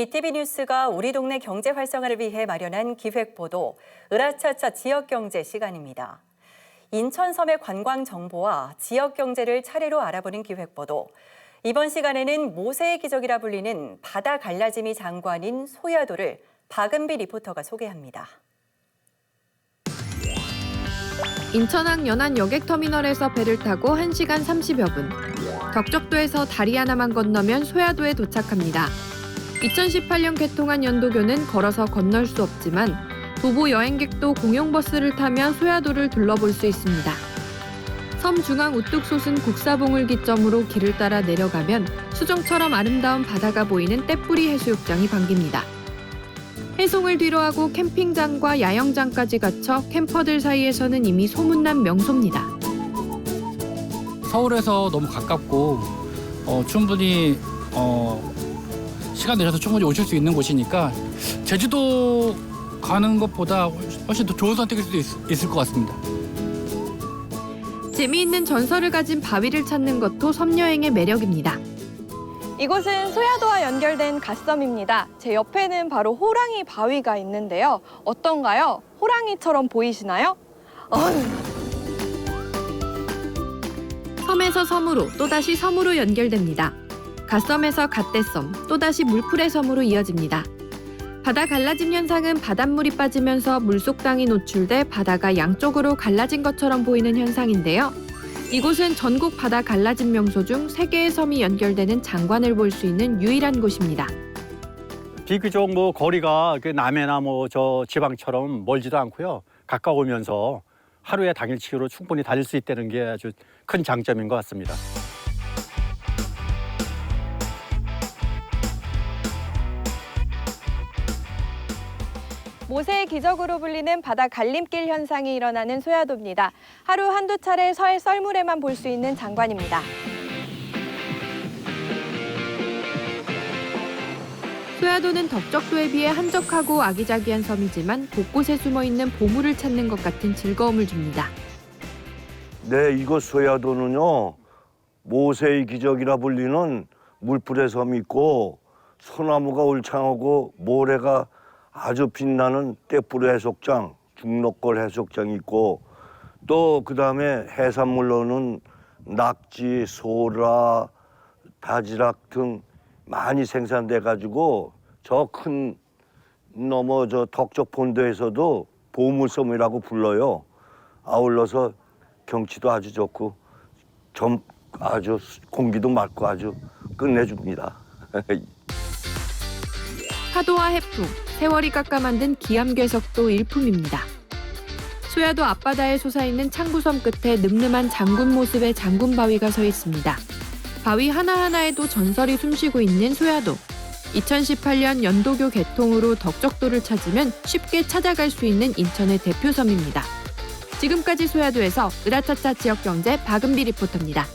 BTV 뉴스가 우리 동네 경제 활성화를 위해 마련한 기획보도 으라차차 지역경제 시간입니다. 인천 섬의 관광 정보와 지역 경제를 차례로 알아보는 기획보도. 이번 시간에는 모세의 기적이라 불리는 바다 갈라짐이 장관인 소야도를 박은비 리포터가 소개합니다. 인천항 연안 여객터미널에서 배를 타고 1시간 30여 분. 덕적도에서 다리 하나만 건너면 소야도에 도착합니다. 2018년 개통한 연도교는 걸어서 건널 수 없지만 도보 여행객도 공용버스를 타면 소야도를 둘러볼 수 있습니다. 섬 중앙 우뚝 솟은 국사봉을 기점으로 길을 따라 내려가면 수정처럼 아름다운 바다가 보이는 떼뿌리 해수욕장이 반깁니다. 해송을 뒤로하고 캠핑장과 야영장까지 갖춰 캠퍼들 사이에서는 이미 소문난 명소입니다. 서울에서 너무 가깝고 어, 충분히 어, 시간 내셔서 충분히 오실 수 있는 곳이니까 제주도 가는 것보다 훨씬 더 좋은 선택일 수도 있, 있을 것 같습니다. 재미있는 전설을 가진 바위를 찾는 것도 섬여행의 매력입니다. 이곳은 소야도와 연결된 갓섬입니다. 제 옆에는 바로 호랑이 바위가 있는데요. 어떤가요? 호랑이처럼 보이시나요? 어휴, 섬에서 섬으로 또다시 섬으로 연결됩니다. 갓섬에서 갓대섬, 또다시 물풀의 섬으로 이어집니다. 바다 갈라짐 현상은 바닷물이 빠지면서 물속 땅이 노출돼 바다가 양쪽으로 갈라진 것처럼 보이는 현상인데요. 이곳은 전국 바다 갈라짐 명소 중 세 개의 섬이 연결되는 장관을 볼 수 있는 유일한 곳입니다. 비교적 뭐 거리가 그 남해나 뭐 저 지방처럼 멀지도 않고요. 가까우면서 하루에 당일치기로 충분히 다닐 수 있다는 게 아주 큰 장점인 것 같습니다. 모세의 기적으로 불리는 바다 갈림길 현상이 일어나는 소야도입니다. 하루 한두 차례 서해 썰물에만 볼 수 있는 장관입니다. 소야도는 덕적도에 비해 한적하고 아기자기한 섬이지만 곳곳에 숨어 있는 보물을 찾는 것 같은 즐거움을 줍니다. 네, 이곳 소야도는요. 모세의 기적이라 불리는 물풀의 섬이 있고 소나무가 울창하고 모래가 아주 빛나는 떼뿌리 해수욕장, 중록골 해수욕장이 있고 또 그다음에 해산물로는 낙지, 소라, 바지락 등 많이 생산돼 가지고 저큰 넘어 저 덕적 본도에서도 보물섬이라고 불러요. 아울러서 경치도 아주 좋고 좀 아주 공기도 맑고 아주 끝내줍니다. 파도와 해풍, 세월이 깎아 만든 기암괴석도 일품입니다. 소야도 앞바다에 솟아있는 창구섬 끝에 늠름한 장군 모습의 장군 바위가 서 있습니다. 바위 하나하나에도 전설이 숨쉬고 있는 소야도. 2018년 연도교 개통으로 덕적도를 찾으면 쉽게 찾아갈 수 있는 인천의 대표섬입니다. 지금까지 소야도에서 으라차차 지역경제 박은비 리포터입니다.